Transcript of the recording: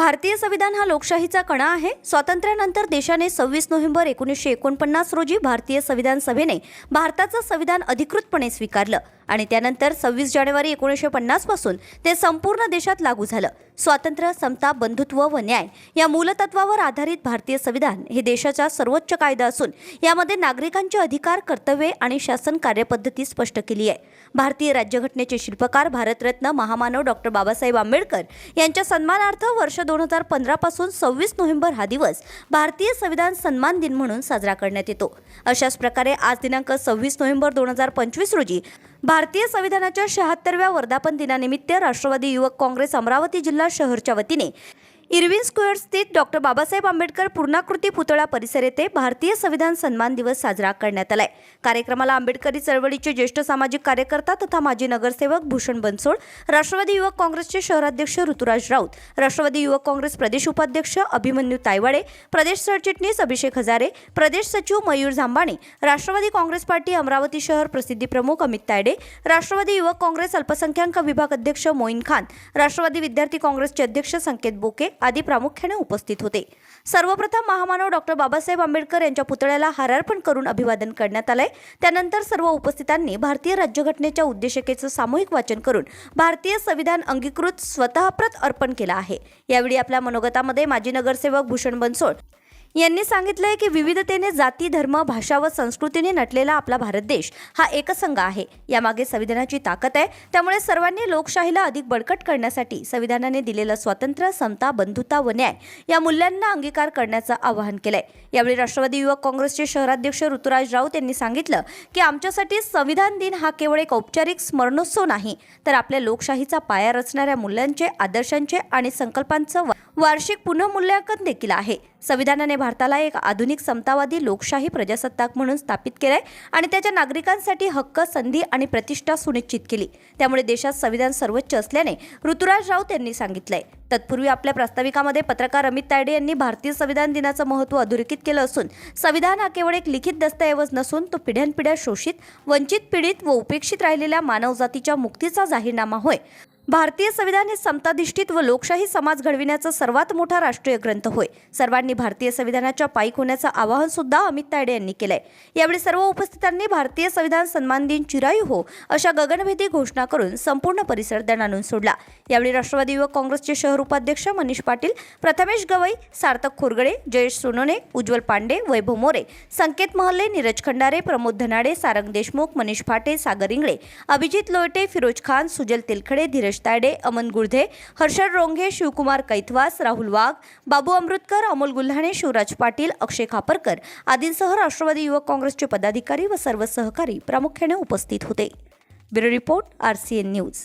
भारतीय संविधान हा लोकशाहीचा कणा आहे. स्वातंत्र्यानंतर देशाने सव्वीस नोव्हेंबर एकोणीसशे एकोणपन्नास रोजी भारतीय संविधान सभेने भारताचं संविधान अधिकृतपणे स्वीकारलं. आणि त्यानंतर सव्वीस जानेवारी एकोणीसशे पन्नासपासून ते संपूर्ण देशात लागू झालं. स्वातंत्र्य समता बंधुत्व व न्याय या मूलतत्वावर आधारित भारतीय संविधान हे देशाचा सर्वोच्च कायदा असून यामध्ये नागरिकांचे अधिकार कर्तव्ये आणि शासन कार्यपद्धती स्पष्ट केली आहे. भारतीय राज्यघटनेचे शिल्पकार भारतरत्न महामानव डॉक्टर बाबासाहेब आंबेडकर यांच्या सन्मानार्थ वर्ष दोन हजार पंधरापासून सव्वीस नोव्हेंबर हा दिवस भारतीय संविधान सन्मान दिन म्हणून साजरा करण्यात येतो. अशाच प्रकारे आज दिनांक सव्वीस नोव्हेंबर दोन हजार पंचवीस रोजी भारतीय संविधानाच्या शहात्तरव्या वर्धापन दिनानिमित्त राष्ट्रवादी युवक काँग्रेस अमरावती जिल्हा शहरच्या वतीने इरविन स्क्वेअर स्थित डॉक्टर बाबासाहेब आंबेडकर पूर्णाकृती पुतळा परिसर येथे भारतीय संविधान सन्मान दिवस साजरा करण्यात आलाय. कार्यक्रमाला आंबेडकरी चळवळीचे ज्येष्ठ सामाजिक कार्यकर्ता तथा माजी नगरसेवक भूषण बनसोड राष्ट्रवादी युवक काँग्रेसचे शहराध्यक्ष ऋतुराज राऊत राष्ट्रवादी युवक काँग्रेस प्रदेश उपाध्यक्ष अभिमन्यू तायवाडे प्रदेश सरचिटणीस अभिषेक हजारे प्रदेश सचिव मयूर झांबाणे राष्ट्रवादी काँग्रेस पार्टी अमरावती शहर प्रसिद्धी प्रमुख अमित तायडे राष्ट्रवादी युवक काँग्रेस अल्पसंख्याक विभाग अध्यक्ष मोईन खान राष्ट्रवादी विद्यार्थी काँग्रेसचे अध्यक्ष संकेत बोके आदी प्रामुख्याने उपस्थित होते. सर्वप्रथम महामानव डॉक्टर बाबासाहेब आंबेडकर यांच्या पुतळ्याला हारार्पण करून अभिवादन करण्यात आलंय. त्यानंतर सर्व उपस्थितांनी भारतीय राज्यघटनेच्या उद्देशिकेचं सामूहिक वाचन करून भारतीय संविधान अंगीकृत स्वतःप्रत अर्पण केला आहे. यावेळी आपल्या मनोगतामध्ये माजी नगरसेवक भूषण बनसोड यांनी सांगितलंय की विविधतेने जाती धर्म भाषा व संस्कृतीने नटलेला आपला भारत देश हा एकसंघ आहे. यामागे संविधानाची ताकद आहे. त्यामुळे सर्वांनी लोकशाहीला अधिक बळकट करण्यासाठी संविधानाने दिलेलं स्वातंत्र्य समता बंधुता व न्याय या मूल्यांना अंगीकार करण्याचं आवाहन केलंय. यावेळी राष्ट्रवादी युवक काँग्रेसचे शहराध्यक्ष ऋतुराज राऊत यांनी सांगितलं की आमच्यासाठी संविधान दिन हा केवळ एक औपचारिक स्मरणोत्सव नाही तर आपल्या लोकशाहीचा पाया रचणाऱ्या मूल्यांचे आदर्शांचे आणि संकल्पांचं वार्षिक पुनर्मूल्यांकन देखील आहे. संविधानाने भारताला एक आधुनिक समतावादी लोकशाही प्रजासत्ताक म्हणून स्थापित केलंय आणि त्याच्या नागरिकांसाठी हक्क संधी आणि प्रतिष्ठा सुनिश्चित केली. त्यामुळे देशात संविधान सर्वोच्च असल्याने ऋतुराज राऊत यांनी सांगितलंय. तत्पूर्वी आपल्या प्रास्ताविकामध्ये पत्रकार अमित तायडे यांनी भारतीय संविधान दिनाचं महत्त्व अधोरेखित केलं असून संविधान हा केवळ एक लिखित दस्तऐवज नसून तो पिढ्यानपिढ्या शोषित वंचित पीडित व उपेक्षित राहिलेल्या मानवजातीच्या मुक्तीचा जाहीरनामा होय. भारतीय संविधान हे समताधिष्ठित व लोकशाही समाज घडविण्याचा सर्वात मोठा राष्ट्रीय ग्रंथ होय. सर्वांनी भारतीय संविधानाच्या पायीक होण्याचं आवाहन सुद्धा अमित तायडे यांनी केलंय. यावेळी सर्व उपस्थितांनी भारतीय संविधान सन्मान दिन चिरायू हो अशा गगनभेदी घोषणा करून संपूर्ण परिसर दणानून सोडला. यावेळी राष्ट्रवादी युवक काँग्रेसचे शहर उपाध्यक्ष मनीष पाटील प्रथमेश गवई सार्थक खोरगडे जयेश सोनोने उज्ज्वल पांडे वैभव मोरे संकेत महल्ले नीरज खंडारे प्रमोद धनाडे सारंग देशमुख मनीष फाटे सागर इंगळे अभिजित लोयटे फिरोज खान सुजल तेलखडे धीरज तायडे अमन गुळधे हर्षद रोंघे शिवकुमार कैथवास राहुल वाघ बाबू अमृतकर अमोल गुल्हाणे शिवराज पाटील अक्षय खापरकर आदींसह राष्ट्रवादी युवक काँग्रेसचे पदाधिकारी व सर्व सहकारी प्रामुख्याने उपस्थित होते. Bureau report R C N news.